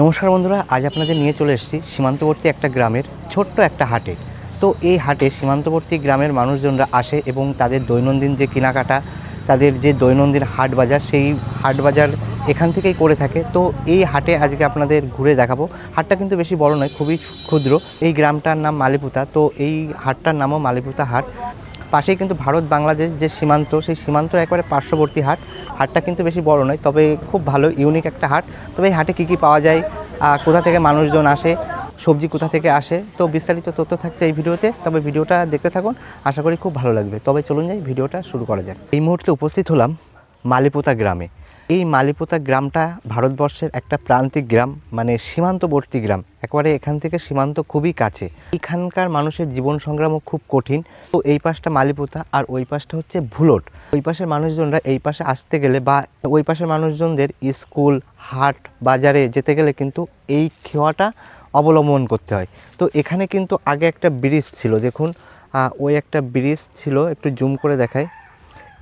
নমস্কার বন্ধুরা, আজ আপনাদের নিয়ে চলে এসেছি সীমান্তবর্তী একটা গ্রামের ছোট্ট একটা হাটে। তো এই হাটে সীমান্তবর্তী গ্রামের মানুষজনরা আসে এবং তাদের দৈনন্দিন যে কেনাকাটা, তাদের যে দৈনন্দিন হাট বাজার, সেই হাট বাজার এখান থেকেই করে থাকে। তো এই হাটে আজকে আপনাদের ঘুরে দেখাবো। হাটটা কিন্তু বেশি বড় নয়, খুবই ক্ষুদ্র। এই গ্রামটার নাম মালিপুতা। তো এই হাটটার নামও মালিপুতা হাট। পাশেই কিন্তু ভারত বাংলাদেশ যে সীমান্ত, সেই সীমান্ত একবারে পার্শ্ববর্তী হাট। হাটটা কিন্তু বেশি বড় নয়, তবে খুব ভালো ইউনিক একটা হাট। তবে এই হাটে কী কী পাওয়া যায় কোথা থেকে মানুষজন আসে, সবজি কোথা থেকে আসে, তো বিস্তারিত তথ্য থাকছে এই ভিডিওতে। তবে ভিডিওটা দেখতে থাকুন, আশা করি খুব ভালো লাগবে। তবে চলুন যাই, ভিডিওটা শুরু করা যাক। এই মুহূর্তে উপস্থিত হলাম মালিপোতা গ্রামে। এই মালিপোতা গ্রামটা ভারতবর্ষের একটা প্রান্তিক গ্রাম মানে সীমান্তবর্তী গ্রাম। একবারে এখান থেকে সীমান্ত খুবই কাছে। এখানকার মানুষের জীবন সংগ্রামও খুব কঠিন। তো এই পাশটা মালিপোতা আর ওই পাশটা হচ্ছে ভুলট। ওই পাশের মানুষজনরা এই পাশে আসতে গেলে বা ওই পাশের মানুষজনদের স্কুল, হাট, বাজারে যেতে গেলে কিন্তু এই খেওয়াটা অবলম্বন করতে হয়। তো এখানে কিন্তু আগে একটা ব্রিজ ছিল, দেখুন ওই একটা ব্রিজ ছিল, একটু জুম করে দেখায়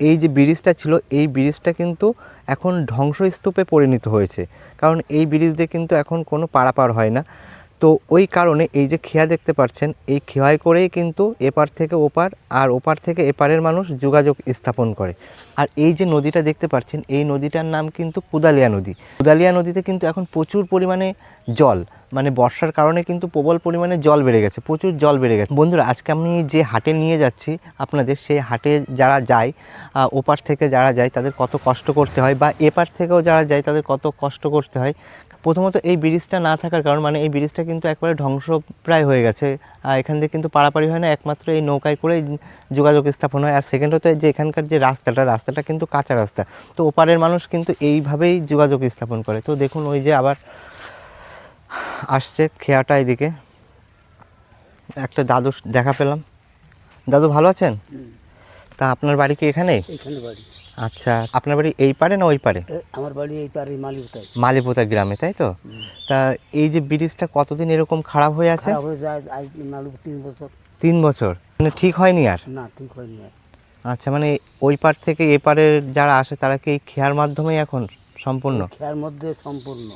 এই যে ব্রিজটা ছিল, এই ব্রিজটা কিন্তু এখন ধ্বংসস্তূপে পরিণত হয়েছে। কারণ এই ব্রিজ দিয়ে কিন্তু এখন কোনো পারাপার হয় না। তো ওই কারণে এই যে খেয়া দেখতে পাচ্ছেন, এই খেয়ায় করেই কিন্তু এপার থেকে ওপার আর ওপার থেকে এপারের মানুষ যোগাযোগ স্থাপন করে। আর এই যে নদীটা দেখতে পাচ্ছেন, এই নদীটার নাম কিন্তু কুদালিয়া নদী। কুদালিয়া নদীতে কিন্তু এখন প্রচুর পরিমাণে জল মানে বর্ষার কারণে কিন্তু প্রবল পরিমাণে জল বেড়ে গেছে, প্রচুর জল বেড়ে গেছে। বন্ধুরা, আজকে আমি যে হাটে নিয়ে যাচ্ছি আপনাদের, সেই হাটে যারা যায় ওপার থেকে যারা যায়, তাদের কত কষ্ট করতে হয় বা এপার থেকেও যারা যায়, তাদের কত কষ্ট করতে হয় প্রথমত এই ব্রিজটা না থাকার কারণ মানে এই ব্রিজটা কিন্তু একবারে ধ্বংসপ্রায় হয়ে গেছে। আর এখান থেকে কিন্তু পারাপারি হয় না একমাত্র এই নৌকায় করে যোগাযোগ স্থাপন হয়। আর সেকেন্ড হতে যে এখানকার যে রাস্তাটা রাস্তাটা কিন্তু কাঁচা রাস্তা। তো ওপারের মানুষ কিন্তু এইভাবেই যোগাযোগ স্থাপন করে। তো দেখুন ওই যে আবার আসছে খেয়াটা এদিকে। একটা দাদু দেখা পেলাম। দাদু ভালো আছেন? তা আপনার বাড়ি কি এখানে এখানে বাড়ি। আচ্ছা আপনার বাড়ি এই পারে না ওই পারে আমার বাড়ি এই পারে মালিকতায় মালিপোতা গ্রামে তাই তো? তা এই যে ব্রিজটা কতদিন এরকম খারাপ হয়ে আছে? তিন বছর। তিন বছর? মানে ঠিক হয়নি আর? না ঠিক হয়নি আর। আচ্ছা মানে ওই পার থেকে এ পারের যারা আসে তারা কি খেয়ার মাধ্যমেই এখন সম্পূর্ণ? খেয়ার মধ্যে সম্পূর্ণ।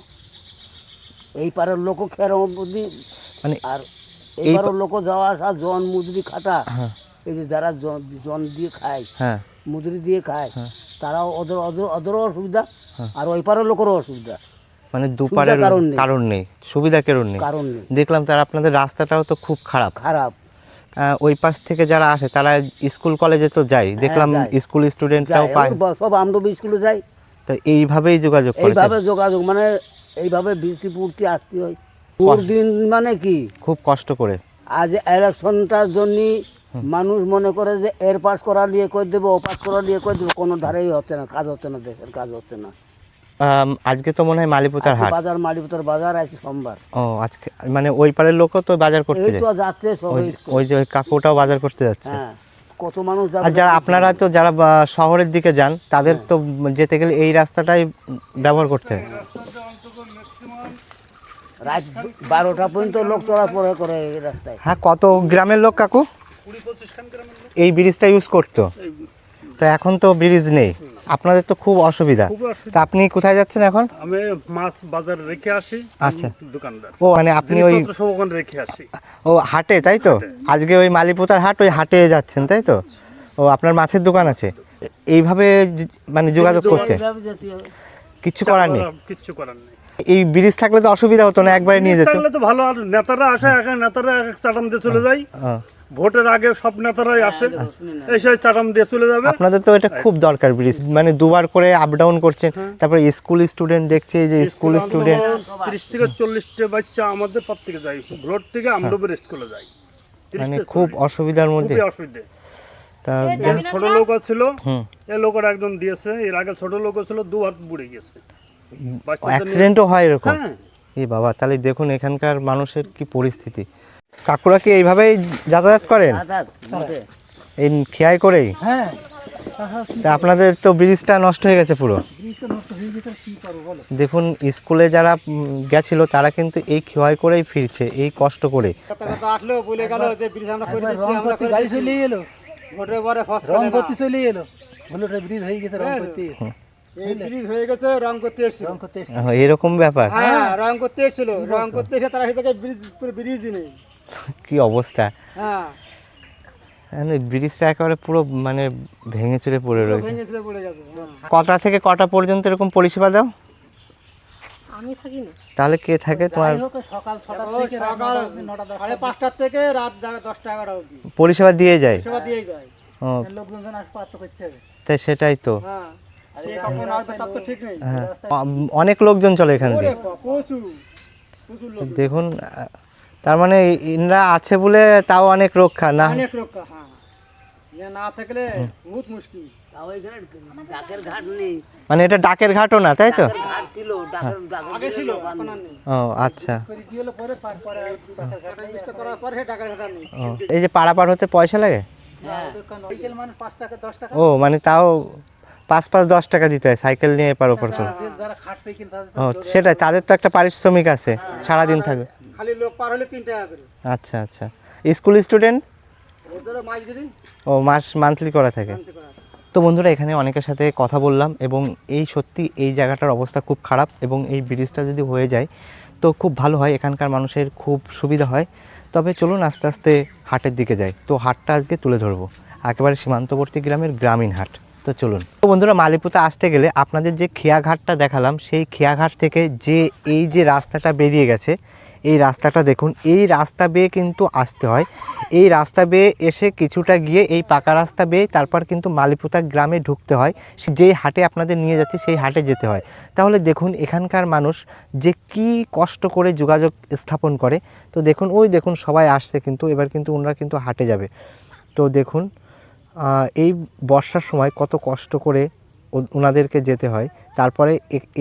এই পারের লোক খেয়ার মধ্যে। মানে আর এই পারের লোক যাওয়া আসা জন মজুরি খাটা। হ্যাঁ। এই যে যারা জন দিয়ে খায় হ্যাঁ। মজুরি দিয়ে খায় হ্যাঁ। তারাও ওদের ওদের ওদেরও অসুবিধা আর ওই পারের লোকেরও অসুবিধা। মানে দুপারের কারণ নেই। সুবিধা কারণ নেই। কারণ নেই। দেখলাম তার আপনাদের রাস্তাটাও তো খুব খারাপ। খারাপ। ওই পাশ থেকে যারা আসে তারা স্কুল কলেজে তো যায়। দেখলাম হ্যাঁ, স্কুল স্টুডেন্টরাও পায়। সব আমরা স্কুলে যাই তো এইভাবেই যোগাযোগ করে এইভাবে যোগাযোগ মানে এইভাবে বৃষ্টি পূর্তি আসতে হয়। পুর দিন মানে কি? খুব কষ্ট করে। আজ ইলেকশনটার জন্য মানুষ মনে করে যে এর পাস করা নিয়ে করে দেবো ও পাস করা নিয়ে করে দেবো কোনো ধারেই হচ্ছে না কাজ হচ্ছে না দেশের কাজ হচ্ছে না। আজকে তো মনে হয় মালিপুতার হাট। বাজার মালিপতার বাজার আছে সোমবার। ও আজকে মানে ওই পারের লোকও তো বাজার করতে এই তো যাচ্ছে ওই সবাই ওই যে কাকুটাও বাজার করতে যাচ্ছে। হ্যাঁ কত মানুষ যারা আপনারা তো যারা শহরের দিকে যান তাদের তো যেতে গেলে এই রাস্তাটাই ব্যবহার করতে হয়। রাত বারোটা পর্যন্ত লোক চলাফেরা করে এই রাস্তায়। হ্যাঁ কত গ্রামের লোক কাকু? এই ব্রিজটা ইউজ করতো? তো এখন তো ব্রিজ নেই। আপনাদের তো খুব অসুবিধা। তা আপনি কোথায় যাচ্ছেন এখন? আমি মাছ বাজারে রেখে আসি আচ্ছা। দোকানদার। ও মানে আপনি ওই রেখে আসি। ও হাটে তাই তো? আজকে ওই মালিপুতার হাট ওই হাটে যাচ্ছেন তাই তো? ও আপনার মাছের দোকান আছে? এইভাবে মানে যোগাযোগ করতে। কিচ্ছু করার নেই? কিচ্ছু করার নেই। এই ব্রিজ থাকলে তো অসুবিধা হতো না একবারে নিয়ে যেত। থাকলে তো ভালো আর নেতারা আসে এক নেতারা এক এক চাটাম দিয়ে চলে যায়। ভোটের আগে সব নেতারাই আসে এসে চাটাম দিয়ে চলে যাবে। আপনাদের তো এটা খুব দরকার ব্রিজ মানে দুবার করে আপ ডাউন করছেন তারপরে স্কুল স্টুডেন্ট দেখছে যে স্কুল স্টুডেন্ট তিরিশ থেকে চল্লিশটা বাচ্চা আমাদের পর থেকে যায় ভোট থেকে আমরবের স্কুলে যায়। মানে খুব অসুবিধার মধ্যে। অসুবিধে। তা ছোট লোক ছিল এই লোকের একজন দিয়েছে এর আগে ছোট লোক ছিল দুবার বুড়ে গেছে অ্যাক্সিডেন্টও হয় এরকম। হ্যাঁ। এই বাবা তাহলে দেখুন এখানকার মানুষের কি পরিস্থিতি। কাকুরা কি এইভাবেই যাতায়াত করেন? এই খেয়াই করেই? হ্যাঁ। তা আপনাদের তো ব্রিজটা নষ্ট হয়ে গেছে পুরো। দেখুন স্কুলে যারা গেছিল তারা কিন্তু এই খেয়াই করেই ফিরছে এই কষ্ট করে। ব্রিজ ব্রিজ এরকম ব্যাপার? হ্যাঁ রং করতে এসেছিল রং করতে এসে তারা সেটাকে ব্রিজ পুরো ব্রিজই নেই। কি অবস্থা? হ্যাঁ। মানে ব্রিজটা একেবারে পুরো মানে ভেঙে চুরে পড়ে রয়েছে। হ্যাঁ। কটা থেকে কটা পর্যন্ত এরকম পরিষেবা দাও? আমি থাকি না তাহলে কে থাকে তোমার? সকাল সকাল সাড়ে পাঁচটার থেকে রাত অবধি। পরিষেবা দিয়ে যায়? সেবা দিয়েই যায়। ও। লোকজন করতে হবে। তাই সেটাই তো। হ্যাঁ। অনেক লোকজন চলে এখান দিয়ে। দেখুন তার মানে ইনরা আছে বলে তাও অনেক রক্ষা না? অনেক রক্ষা হ্যাঁ। যে না থাকলে বহুত মুশকিল। তাও এখানে ডাকের ঘাট নেই। মানে এটা ডাকের ঘাটও না তাই তো? ঘাট ছিল ডাকের ডাকের আগে ছিল এখন আর নেই। ও আচ্ছা। এই যে পারাপার হতে পয়সা লাগে? সাইকেল মানে ও মানে তাও পাঁচ পাঁচ দশ টাকা দিতে হয় সাইকেল নিয়ে এপার ওপর তো। ও সেটাই তাদের তো একটা পারিশ্রমিক আছে সারাদিন থাকবে। খালি লোক পার হলে তিন টাকা করে। আচ্ছা আচ্ছা। School student? ও মাস মান্থলি করা থাকে। তো বন্ধুরা এখানে অনেকের সাথে কথা বললাম এবং এই সত্যি এই জায়গাটার অবস্থা খুব খারাপ এবং এই ব্রিজটা যদি হয়ে যায় তো খুব ভালো হয়। এখানকার মানুষের খুব সুবিধা হয়। তবে চলুন আস্তে আস্তে হাটের দিকে যাই। তো হাটটা আজকে তুলে ধরবো। একেবারে সীমান্তবর্তী গ্রামের গ্রামীণ হাট। তো চলুন। তো বন্ধুরা মালিপুতে আসতে গেলে আপনাদের যে খেয়াঘাটটা দেখালাম সেই খেয়াঘাট থেকে যে এই যে রাস্তাটা বেরিয়ে গেছে এই রাস্তাটা দেখুন, এই রাস্তা বেয়ে কিন্তু আসতে হয়। এই রাস্তা বেয়ে এসে কিছুটা গিয়ে এই পাকা রাস্তা বেয়ে তারপর কিন্তু মালিপুতা গ্রামে ঢুকতে হয়। যেই হাটে আপনাদের নিয়ে যাচ্ছি সেই হাটে যেতে হয়। তাহলে দেখুন, এখানকার মানুষ যে কি কষ্ট করে যোগাযোগ স্থাপন করে। তো দেখুন, ওই দেখুন, সবাই আসছে কিন্তু, এবার কিন্তু ওনারা কিন্তু হাটে যাবে। তো দেখুন এই বর্ষার সময় কত কষ্ট করে ওনাদেরকে যেতে হয়। তারপরে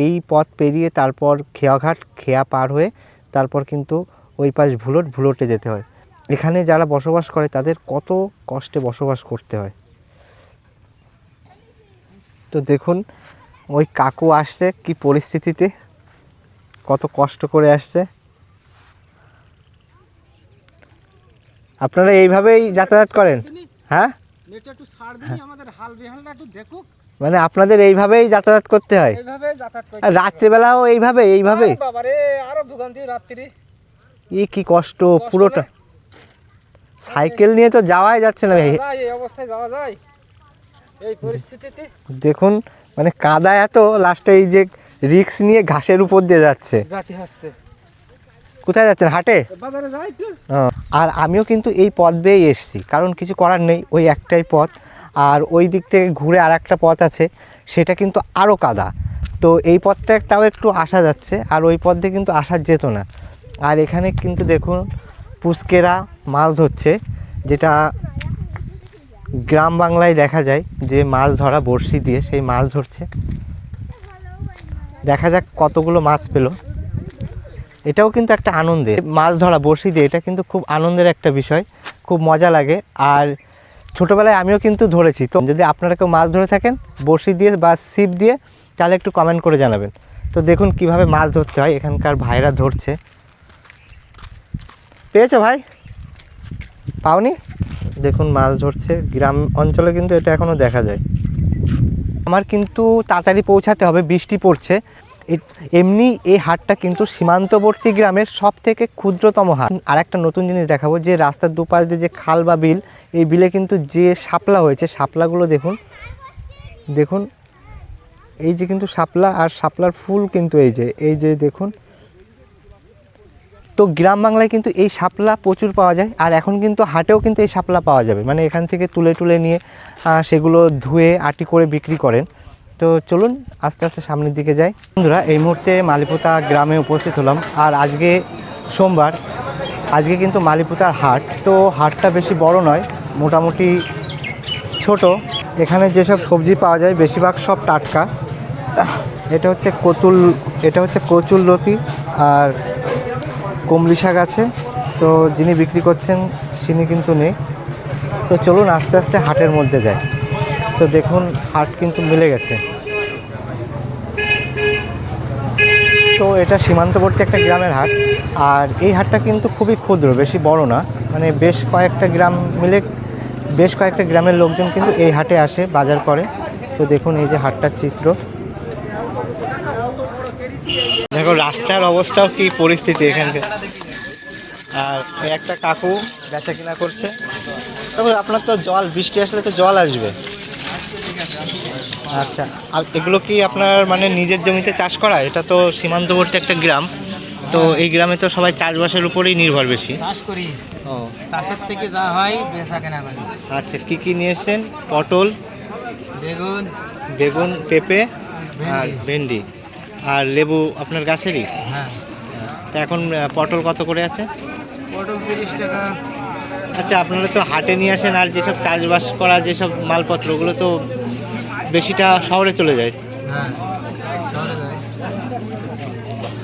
এই পথ পেরিয়ে তারপর খেয়াঘাট, খেয়া পার হয়ে তারপর কিন্তু ওই পাশ ভুলট ভুলটে যেতে হয়। এখানে যারা বসবাস করে তাদের কত কষ্টে বসবাস করতে হয়। তো দেখুন ওই কাকু আসছে কি পরিস্থিতিতে কত কষ্ট করে আসছে। আপনারা এইভাবেই যাতায়াত করেন? হ্যাঁ? একটু ছাড় দিই আমাদের হাল বেহালটা একটু দেখুক। মানে আপনাদের এইভাবেই যাতায়াত করতে হয়? যাতায়াত রাত্রিবেলাও এইভাবে এইভাবে? বাবারে আরও দোকান দিয়ে রাত্রি। ই কি কষ্ট পুরোটা। সাইকেল নিয়ে তো যাওয়াই যাচ্ছে না। ভাই যায় এই অবস্থায় যাওয়া যায়। এই পরিস্থিতিতে। দেখুন মানে কাদা এত লাস্টে এই যে রিক্স নিয়ে ঘাসের উপর দিয়ে যাচ্ছে। জাতি হচ্ছে কোথায় যাচ্ছেন? হাটে? বাজারে যাই তো। ও, আর আমিও কিন্তু এই পথ বেয়েই এসেছি কারণ কিছু করার নেই। ওই একটাই পথ। আর ওই দিক থেকে ঘুরে আর একটা পথ আছে, সেটা কিন্তু আরও কাদা। তো এই পথটা তাও একটু আসা যাচ্ছে, আর ওই পথ দিয়ে কিন্তু আসা যেত না। আর এখানে কিন্তু দেখুন, পুস্কেরা মাছ ধরছে, যেটা গ্রাম বাংলায় দেখা যায় যে মাছ ধরা বড়শি দিয়ে সেই মাছ ধরছে। দেখা যাক কতগুলো মাছ পেল। এটাও কিন্তু একটা আনন্দের। মাছ ধরা বড়শি দিয়ে, এটা কিন্তু খুব আনন্দের একটা বিষয়, খুব মজা লাগে। আর ছোটোবেলায় আমিও কিন্তু ধরেছি। তো যদি আপনারা কেউ মাছ ধরে থাকেন, বড়শি দিয়ে বা ছিপ দিয়ে, তাহলে একটু কমেন্ট করে জানাবেন। তো দেখুন কীভাবে মাছ ধরতে হয়, এখানকার ভাইরা ধরছে। পেয়েছ ভাই? পাওনি? দেখুন মাছ ধরছে, গ্রাম অঞ্চলে কিন্তু এটা এখনও দেখা যায়। আমার কিন্তু তাড়াতাড়ি পৌঁছাতে হবে, বৃষ্টি পড়ছে। এমনি এই হাটটা কিন্তু সীমান্তবর্তী গ্রামের সব থেকে ক্ষুদ্রতম হাট। আর একটা নতুন জিনিস দেখাবো, যে রাস্তার দুপাশ দিয়ে যে খাল বা বিল, এই বিলে কিন্তু যে শাপলা হয়েছে, শাপলাগুলো দেখুন দেখুন, এই যে কিন্তু শাপলা আর শাপলার ফুল কিন্তু এই যে এই যে দেখুন। তো গ্রাম বাংলায় কিন্তু এই শাপলা প্রচুর পাওয়া যায়, আর এখন কিন্তু হাটেও কিন্তু এই শাপলা পাওয়া যাবে। মানে এখান থেকে তুলে তুলে নিয়ে সেগুলো ধুয়ে আটি করে বিক্রি করেন। তো চলুন আস্তে আস্তে সামনের দিকে যাই। বন্ধুরা, এই মুহূর্তে মালিপোতা গ্রামে উপস্থিত হলাম। আর আজকে সোমবার, আজকে কিন্তু মালিপোতার হাট। তো হাটটা বেশি বড় নয়, মোটামুটি ছোট। এখানে যেসব সবজি পাওয়া যায়, বেশিরভাগ সব টাটকা। এটা হচ্ছে কতুল, এটা হচ্ছে কচুর লতি আর কুমড়ি শাক আছে। তো যিনি বিক্রি করছেন তিনি কিন্তু নেই। তো চলুন আস্তে আস্তে হাটের মধ্যে যাই। তো দেখুন, হাট কিন্তু মিলে গেছে। তো এটা সীমান্তবর্তী একটা গ্রামের হাট, আর এই হাটটা কিন্তু খুবই ক্ষুদ্র, বেশি বড় না। মানে বেশ কয়েকটা গ্রাম মিলে, বেশ কয়েকটা গ্রামের লোকজন কিন্তু এই হাটে আসে, বাজার করে। তো দেখুন, এই যে হাটটার চিত্র। দেখো, রাস্তার অবস্থাও কি পরিস্থিতি এখানকার। আর একটা কাকু বেচা কিনা করছে। তবে আপনার তো জল, বৃষ্টি আসলে তো জল আসবে। আচ্ছা আর এগুলো কি আপনার মানে নিজের জমিতে চাষ করা? এটা তো সীমান্তবর্তী একটা গ্রাম। তো এই গ্রামে তো সবাই চাষবাসের উপরেই নির্ভর বেশি। চাষ করি। ও। চাষের থেকে যা হয় বেচা কেনা করি। আচ্ছা কি কি নিয়ে এসছেন? পটল বেগুন। বেগুন পেঁপে আর ভেন্ডি। আর লেবু আপনার গাছেরই? হ্যাঁ। তা এখন পটল কত করে আছে? পটল তিরিশ টাকা। আচ্ছা আপনারা তো হাটে নিয়ে আসেন আর যেসব চাষবাস করা যেসব মালপত্র ওগুলো তো বেশিটা শহরে চলে যায়। হ্যাঁ শহরে যায়।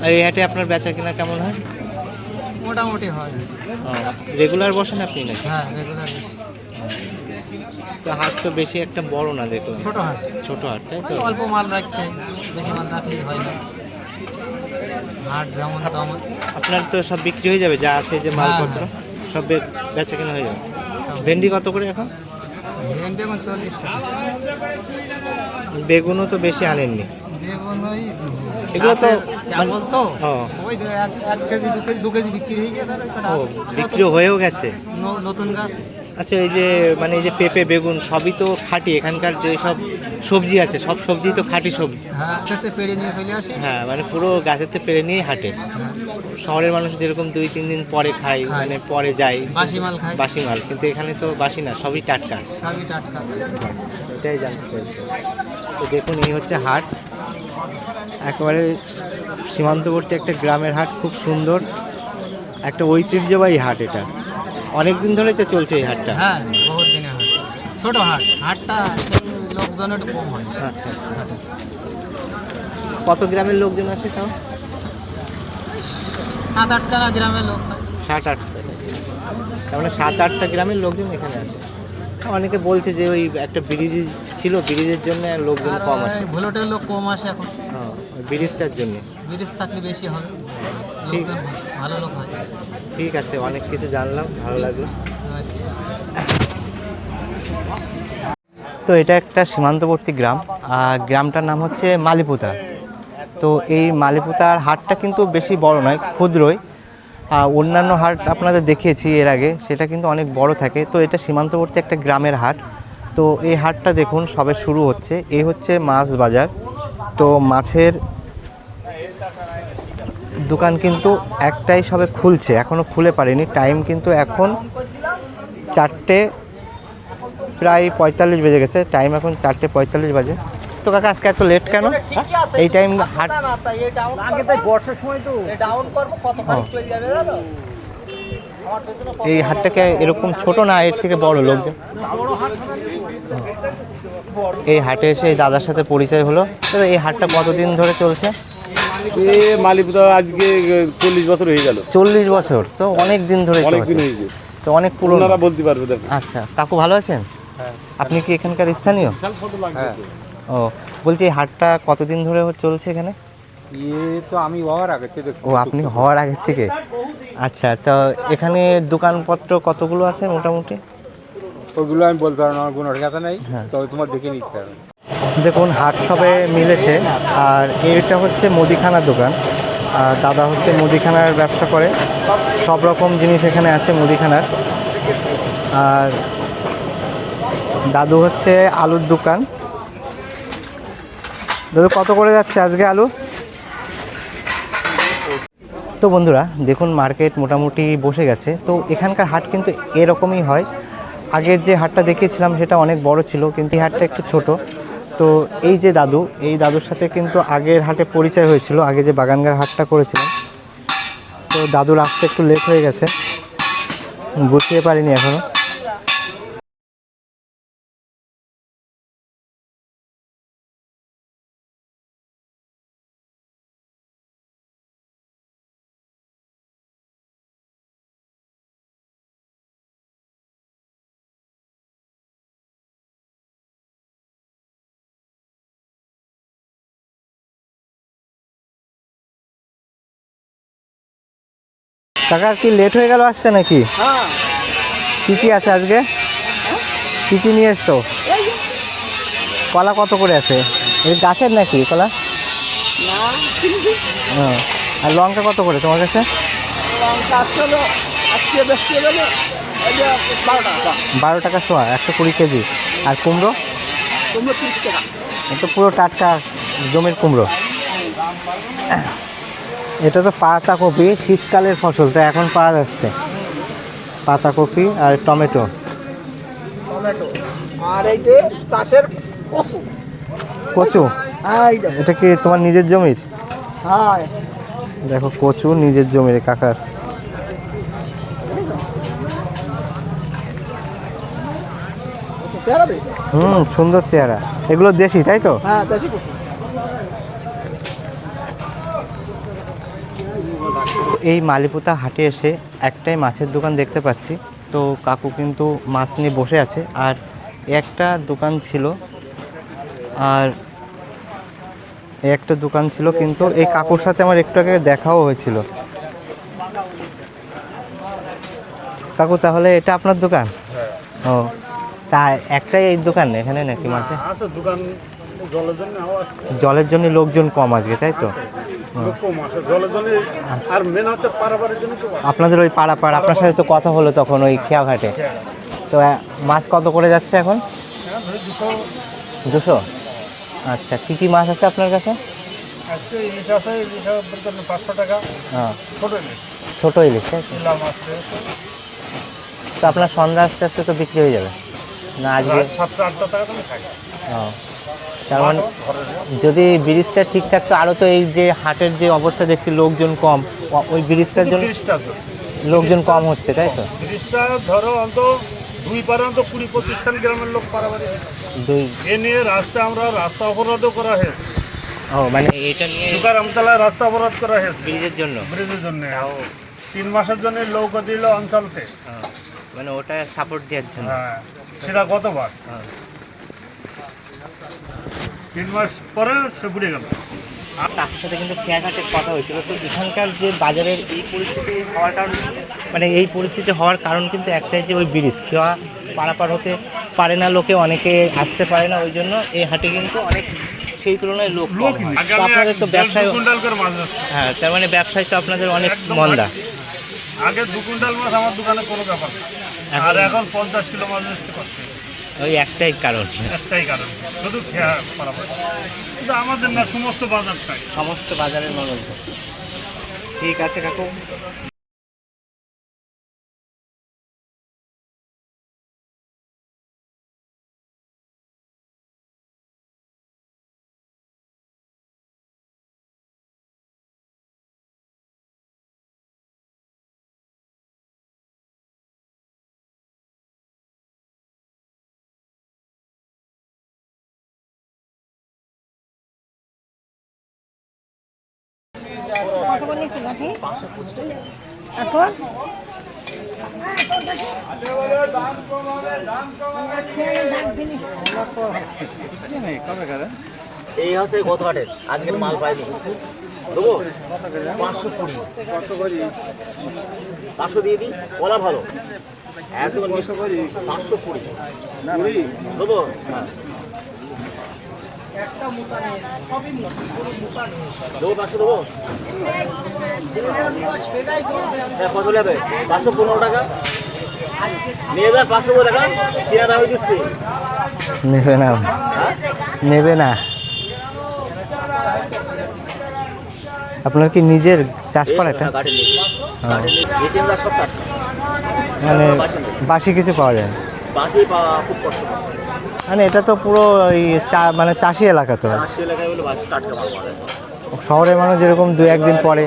আর এই হাটে আপনার বেচা কিনা কেমন হয়? মোটামুটি হয়। রেগুলার বসেন আপনি নাকি? হ্যাঁ রেগুলার তো হাট তো বেশি একটা বড় না দেখলাম। ছোট হয় ছোট হাট তাই তো? অল্প মাল রাখতে বেশি মাল রাখলে হয় না। হাট যেমন তেমন। আপনার তো সব বিক্রি হয়ে যাবে যা আছে যে মালপত্র সব বে- বেচা কিনা হয়ে যাবে। ভেন্ডি কত করে এখন? বেগুনও তো বেশি আনেননি। এগুলো তো কেবল তো? ওই এক এক কেজি দু কেজি বিক্রি হয়ে গেছে। বিক্রি হয়েও গেছে। নতুন গাছ। আচ্ছা এই যে মানে এই যে পেঁপে বেগুন সবই তো খাঁটি। এখানকার যে সব সবজি আছে সব সবজি তো খাঁটি সবজি। হ্যাঁ সাথে পেড়ে নিয়ে চলে আসি? হ্যাঁ মানে পুরো গাছের থেকে পেরে নিয়েই হাঁটে। শহরের মানুষ যেরকম দুই তিন দিন পরে খায় খায়। মানে পরে যায়। বাসি মাল খাই বাসি মাল কিন্তু এখানে তো বাসি না সবই টাটকা। সবই টাটকা। এটাই জানতে তো দেখুন এই হচ্ছে হাট। একেবারে সীমান্তবর্তী একটা গ্রামের হাট খুব সুন্দর। একটা ঐতিহ্যবাহী হাট এটা। অনেক দিন ধরেই তো চলছে এই হাটটা। হ্যাঁ বহুত দিনে হয় ছোট হাট। হাটটা সেই লোকজন একটু কম হয়। আচ্ছা কত গ্রামের লোকজন আছে তাও? সাত আটটা গ্রামের লোক সাত আটটা তার মানে সাত আটটা গ্রামের লোকজন এখানে আছে। অনেকে বলছে যে ওই একটা ব্রিজ ছিল ব্রিজের জন্য লোকজন কম এই ভোলোটের লোক কম আসে এখন। ব্রিজটার জন্য। ব্রিজ থাকলে বেশি হবে। ঠিক। ভালো লোক হয় ঠিক আছে অনেক কিছু জানলাম ভালো লাগল। আচ্ছা। তো এটা একটা সীমান্তবর্তী গ্রাম আর গ্রামটার নাম হচ্ছে মালিপুতা। তো এই মালিপুতার হাটটা কিন্তু বেশি বড় নয় ক্ষুদ্রই। অন্যান্য হাট আপনাদের দেখিয়েছি এর আগে সেটা কিন্তু অনেক বড় থাকে। তো এটা সীমান্তবর্তী একটা গ্রামের হাট। তো এই হাটটা দেখুন সবে শুরু হচ্ছে। এই হচ্ছে মাছ বাজার। তো মাছের দোকান কিন্তু একটাই সবে খুলছে এখনও খুলে পারেনি। টাইম কিন্তু এখন চারটে প্রায় পঁয়তাল্লিশ বেজে গেছে টাইম এখন চারটে পঁয়তাল্লিশ বাজে। তো কাকা আজকে এত লেট কেন? এই টাইম হাট ও। এই হাটটাকে এরকম ছোট না এর থেকে বড় লোকজন এই হাটে এসে এই দাদার সাথে পরিচয় হলো। এই হাটটা কতদিন ধরে চলছে? এ মালিপুতা আজকে চল্লিশ বছর হয়ে গেল। চল্লিশ বছর তো অনেক দিন ধরে অনেক দিন চলছে। হয়েছে তো অনেক পুরনো। ওনারা বলতে পারবে দেখো। আচ্ছা কাকু ভালো আছেন? আপনি কি এখানকার স্থানীয়? ও বলছি এই হাটটা কতদিন ধরে চলছে এখানে? তো আমি হওয়ার আগে থেকে। ও আপনি হওয়ার আগের থেকে? আচ্ছা তো এখানে দোকানপত্র কতগুলো আছে মোটামুটি? ওগুলো আমি বলতে পারব না আমার কোনো অভিজ্ঞতা নেই। হ্যাঁ। তবে তোমার দেখে নিতে হবে। দেখুন, হাট সবে মিলেছে। আর এটা হচ্ছে মুদিখানার দোকান। আর দাদা হচ্ছে মুদিখানার ব্যবসা করে। সব রকম জিনিস এখানে আছে মুদিখানার। আর দাদু হচ্ছে আলুর দোকান। দাদু, কত করে যাচ্ছে আজকে আলু? তো বন্ধুরা, দেখুন, মার্কেট মোটামুটি বসে গেছে। তো এখানকার হাট কিন্তু এরকমই হয়। আগের যে হাটটা দেখিয়েছিলাম, সেটা অনেক বড় ছিল, কিন্তু এই হাটটা একটু ছোট। তো এই যে দাদু, এই দাদুর সাথে কিন্তু আগের হাটে পরিচয় হয়েছিল, আগে যে বাগানগার হাটটা করেছিলাম। তো দাদুর আসতে একটু লেট হয়ে গেছে, গুছিয়ে পারিনি এখনও। কাকার কি লেট হয়ে গেল আসতে নাকি? কি কি আছে আজকে? কি কি নিয়ে এসছো? কলা কত করে আছে? এই গাছের নাকি কলা? হ্যাঁ আর লঙ্কা কত করে তোমার কাছে? বারো টাকা টাকা শোয়া একশো কুড়ি কেজি। আর কুমড়ো? তোমরা তিরিশ টাকা। এটা পুরো টাটকা জমির কুমড়ো। এটা তো পাতাকপি শীতকালের ফসল তো এখন পাওয়া যাচ্ছে। পাতাকপি আর টমেটো। টমেটো। আর এই যে চাষের কচু। কচু? হ্যাঁ এটা কি তোমার নিজের জমির? হ্যাঁ। দেখো কচু নিজের জমির কাকার। হুম সুন্দর চেহারা। এগুলো দেশি তাই তো? হ্যাঁ দেশি এই মালিপুতা হাটে এসে একটাই মাছের দোকান দেখতে পাচ্ছি। তো কাকু কিন্তু মাছ নিয়ে বসে আছে। আর একটা দোকান ছিল আর একটা দোকান ছিল কিন্তু এই কাকুর সাথে আমার একটু আগে দেখাও হয়েছিল। কাকু তাহলে এটা আপনার দোকান? ও তা একটাই এই দোকান এখানে নাকি মাছে? জলের জন্য জলের জন্য লোকজন কম আজকে তাই তো? তো আপনাদের ওই পাড়া পাড়া আপনার সাথে তো কথা হলো তখন ওই খেয়াঘাটে। তো মাছ কত করে যাচ্ছে এখন? দুশো? আচ্ছা কী কী মাছ আছে আপনার কাছে? হ্যাঁ। ছোট ইলিশ। তো? তো আপনার সন্ধ্যা আস্তে আস্তে তো বিক্রি হয়ে যাবে। না আজকে সাতটা আটটা টাকা ও তার মানে যদি ব্রিজটা ঠিক থাকতো আরও তো এই যে হাটের যে অবস্থা দেখছি লোকজন কম। ওই ব্রিজটার জন্য লোকজন কম হচ্ছে তাই তো? তিরিশটা ধরো অন্ত দুই পারে অন্ত কুড়ি পঁচিশখান গ্রামের লোক পারাবারি দুই এ নিয়ে রাস্তা আমরা রাস্তা অবরোধও করা হয়েছে। ও মানে এটা নিয়ে রাস্তা অবরোধ করা হয়েছে। ব্রিজের জন্য? ব্রিজের জন্য তিন মাসের জন্য দিল অঞ্চলতে হ্যাঁ, মানে ওটা সাপোর্ট হ্যাঁ সেটা গতবার। হ্যাঁ। তিন মাস পরে সে বুড়ে গেল। তার সাথে কিন্তু খেয়াঘাটের কথা হয়েছিল। তো এখানকার যে বাজারের এই পরিস্থিতি হওয়ার কারণ মানে এই পরিস্থিতি হওয়ার কারণ কিন্তু একটাই যে ওই ব্রিজ। খেয়া পারাপার হতে পারে না লোকে অনেকে আসতে পারে না ওই জন্য এই হাটে কিন্তু অনেক সেই তুলনায় লোক। তো আপনাদের তো ব্যবসায় হ্যাঁ তার মানে ব্যবসায় তো আপনাদের অনেক মন্দা। আগে দু কুইন্টাল মাছ আমার দোকানে কোনো ব্যাপার না। আর এখন- এখন পঞ্চাশ কিলো মাছ আসতে পারছে। ওই একটাই কারণ। একটাই কারণ। শুধু খেয়া কিন্তু আমাদের না সমস্ত বাজারটাই সমস্ত বাজারের মানুষ ঠিক আছে কাকু। এখন? এই হচ্ছে গত হাটের আজকের মাল পাইনি দেবো। পাঁচশো কুড়ি। পাঁচশো দিয়ে দিই? কলা ভালো। একদম পাঁচশো কুড়ি। দেবো? হ্যাঁ দেবো পাঁচশো দেবো? হ্যাঁ, কত নেবে? পাঁচশো পনেরো টাকা। নিয়ে যান পাঁচশো টাকা সিয়া দামে দিচ্ছি। নেবে না। নেবে না। আপনার কি নিজের চাষ করা এটা? হ্যাঁ, মানে বাসি কিছু পাওয়া যায় না। বাসে পাওয়া খুব কষ্ট। মানে এটা তো পুরো ওই মানে চাষি এলাকা তো। শহরের মানুষ যেরকম দু একদিন পরে।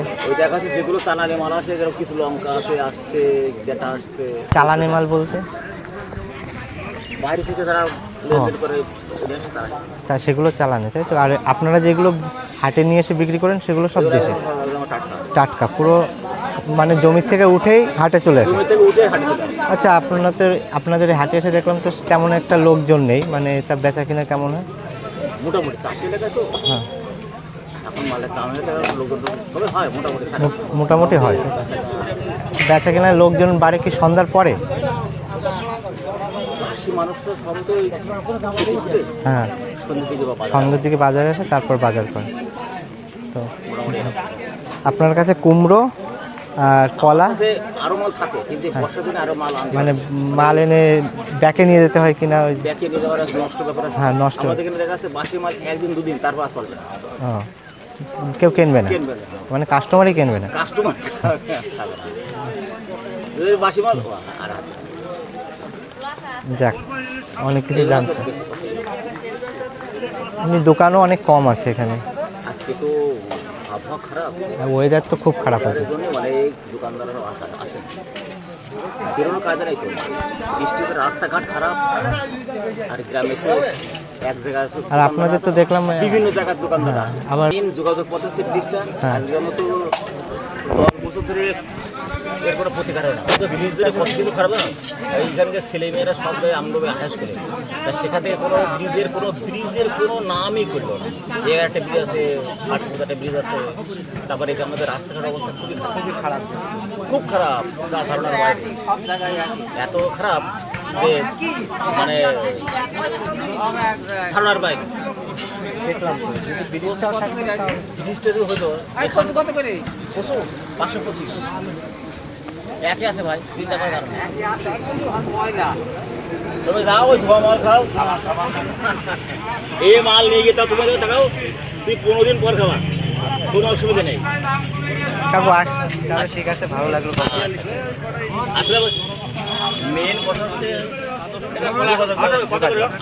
যেগুলো চালানি মাল আসে কিছু লঙ্কা আছে আসছে যেটা আসছে। চালানি মাল বলতে? বাইরে থেকে যারা তা সেগুলো চালানি তাই তো? আর আপনারা যেগুলো হাটে নিয়ে এসে বিক্রি করেন সেগুলো সব দেশে? টাটকা পুরো মানে জমি থেকে উঠেই হাটে চলে আসে? জমি থেকে উঠে হাঁটি চলে আসে। আচ্ছা আপনাদের আপনাদের এই হাটে এসে দেখলাম তো তেমন একটা লোকজন নেই মানে তা বেচা কিনা কেমন হয়? মোটামুটি চাষি এলাকায় তো। হ্যাঁ। এখন মালের দাম হলে লোকের তো তবে হয় মোটামুটি খারাপ। মো- মোটামুটি হয়। বেচা কিনা লোকজন বাড়ে কি সন্ধ্যার পরে? চাষি মানুষরা সব তো ওই খেতে খেতে হ্যাঁ। সন্ধ্যের দিকে বা বাজার। সন্ধ্যের দিকে বাজারে আসে তারপর বাজার করে। তো আপনার কাছে কুমড়ো আর কলা? আছে আরও মাল থাকে কিন্তু বর্ষার দিনে আরও মাল মানে মাল এনে ব্যাকে নিয়ে যেতে হয় কিনা ওই ব্যাকে নিয়ে যাওয়ার নষ্ট ব্যাপার আছে। হ্যাঁ, নষ্ট। আমাদের এখানে দেখা আছে বাসি মাল একদিন দুদিন তারপর চলবে না। কেউ কিনবে না? মানে কাস্টমারই কিনবে না? কাস্টমার যদি বাসি মাল আর যাক অনেক কিছু জানতে দোকানও অনেক কম আছে এখানে। আজকে তো আবহাওয়া খারাপ? ওয়েদার তো খুব খারাপ আছে। জন্য অনেক দোকানদাররা আসা আসে। বেরোনো কাজে নাই তো? বৃষ্টিতে রাস্তাঘাট খারাপ। আর গ্রামে তো এক জায়গায় আর আপনাদের তো দেখলাম বিভিন্ন জায়গার দোকানদার হ্যাঁ, আবার- যোগাযোগ পথ হচ্ছে ব্রিজটা হ্যাঁ। আজকের মতো দশ বছর ধরে এর কোনো প্রতিকার হয় না। তো ব্রিজ ধরে কত কিছু খারাপ না? এইখানকার ছেলেমেয়েরা সব জায়গায় আমভাবে আহাস করে। তা সেখান থেকে কোনো ব্রিজের কোনো ব্রিজের কোনো নামই করল না। এই একটা ব্রিজ আছে আটপুর একটা ব্রিজ আছে। তারপরে এখানে আমাদের রাস্তাঘাট অবস্থা খুবই খারাপ। খুবই খারাপ। খুব খারাপ। যা ধারণার বাইরে এত খারাপ যে মানে ধারণার বাইরে। দেখলাম ব্রিজটা হতো কত করে পাঁচশো পঁচিশ। একই আছে ভাই চিন্তা করার কারণে তুমি যাও ওই ধোয়া মাল খাও। এই মাল নিয়ে গিয়ে তাও তুমি দেখাও তুই পনেরো দিন পর খাবা। কোনো অসুবিধা নেই। কাকু আস ঠিক আছে ভালো লাগল আসলে মেন কথা হচ্ছে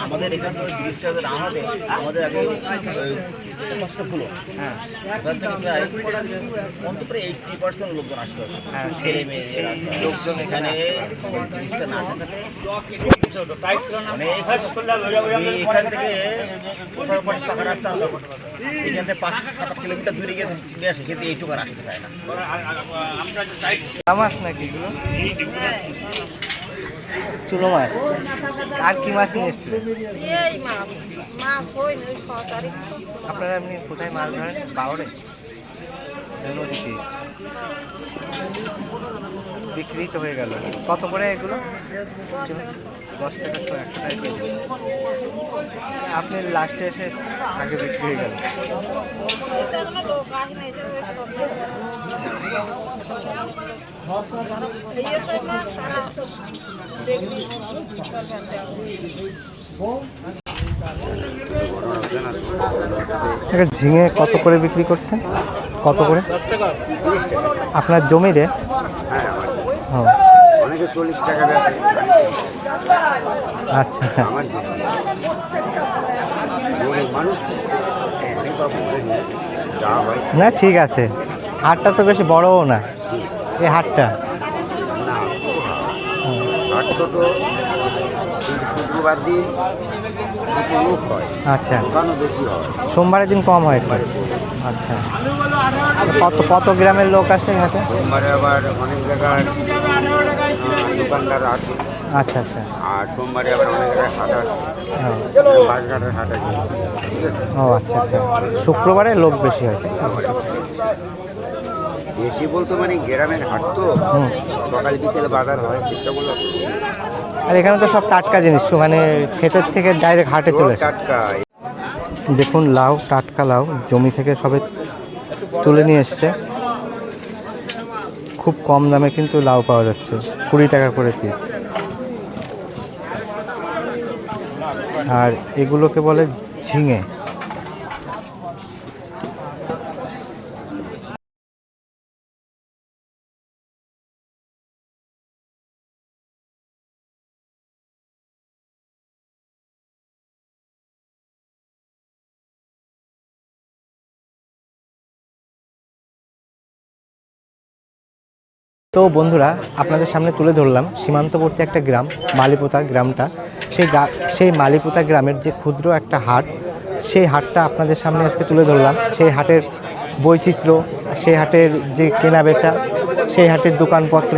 আমাদের এখান থেকে ব্রিজটা যদি আমাদের আগে ওই কষ্ট হ্যাঁ। এখান থেকে প্রায় অন্তত প্রায় এইটটি পার্সেন্ট লোকজন আসতে হবে ছেলে মেয়ে লোকজন এখানে ব্রিজটা না থাকাতে এখান থেকে পাকা রাস্তা এখান থেকে পাঁচ সাত আট কিলোমিটার দূরে গিয়ে ঘুরে আসে কিন্তু এইটুকু আর আসতে পারে না নাকি চুলো মাছ আর কি মাছ নিয়ে এসেছিলেন? সরকারি আপনারা এমনি কোথায় মাছ ধরেন? বাউরে নদীতে? বিক্রি তো হয়ে গেল। কত করে এগুলো? দশ টাকা তো একশো টাকা কেজি আপনি লাস্টে এসে আগে বিক্রি হয়ে গেল। ঝিঙে কত করে বিক্রি করছেন? কত করে? আপনার জমিতে? ও। অনেকে চল্লিশ টাকা দেয়। আচ্ছা। না ঠিক আছে। হাটটা তো বেশি বড়ও না। এই হাটটা। আচ্ছা। সোমবারের দিন কম হয় আচ্ছা। কত কত গ্রামের লোক আসে হাটে সোমবারে আবার অনেক জায়গার আহ, দোকানদার আছে আচ্ছা আচ্ছা। আর সোমবারে আবার অনেক জায়গায় হাট আছে। ও, বাসঘাটের হাট আছে। ও আচ্ছা আচ্ছা। শুক্রবারে লোক বেশি হয়। বেশি বলতে মানে গ্রামের হাট তো। সকাল বিকেল বাজার হয় আর এখানে তো সব টাটকা জিনিস মানে ক্ষেতের থেকে ডাইরেক্ট হাটে চলে টাটকা। দেখুন লাউ টাটকা লাউ জমি থেকে সবে তুলে নিয়ে এসছে। খুব কম দামে কিন্তু লাউ পাওয়া যাচ্ছে কুড়ি টাকা করে পিস আর এগুলোকে বলে ঝিঙে। তো বন্ধুরা, আপনাদের সামনে তুলে ধরলাম সীমান্তবর্তী একটা গ্রাম মালিপোতা গ্রামটা। সেই সেই মালিপোতা গ্রামের যে ক্ষুদ্র একটা হাট, সেই হাটটা আপনাদের সামনে আজকে তুলে ধরলাম। সেই হাটের বৈচিত্র্য, সেই হাটের যে কেনা বেচা সেই হাটের দোকানপত্র,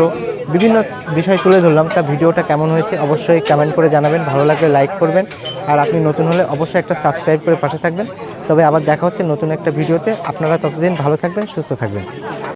বিভিন্ন বিষয় তুলে ধরলাম। তা ভিডিওটা কেমন হয়েছে অবশ্যই কমেন্ট করে জানাবেন। ভালো লাগলে লাইক করবেন। আর আপনি নতুন হলে অবশ্যই একটা সাবস্ক্রাইব করে পাশে থাকবেন। তবে আবার দেখা হচ্ছে নতুন একটা ভিডিওতে। আপনারা ততদিন ভালো থাকবেন, সুস্থ থাকবেন।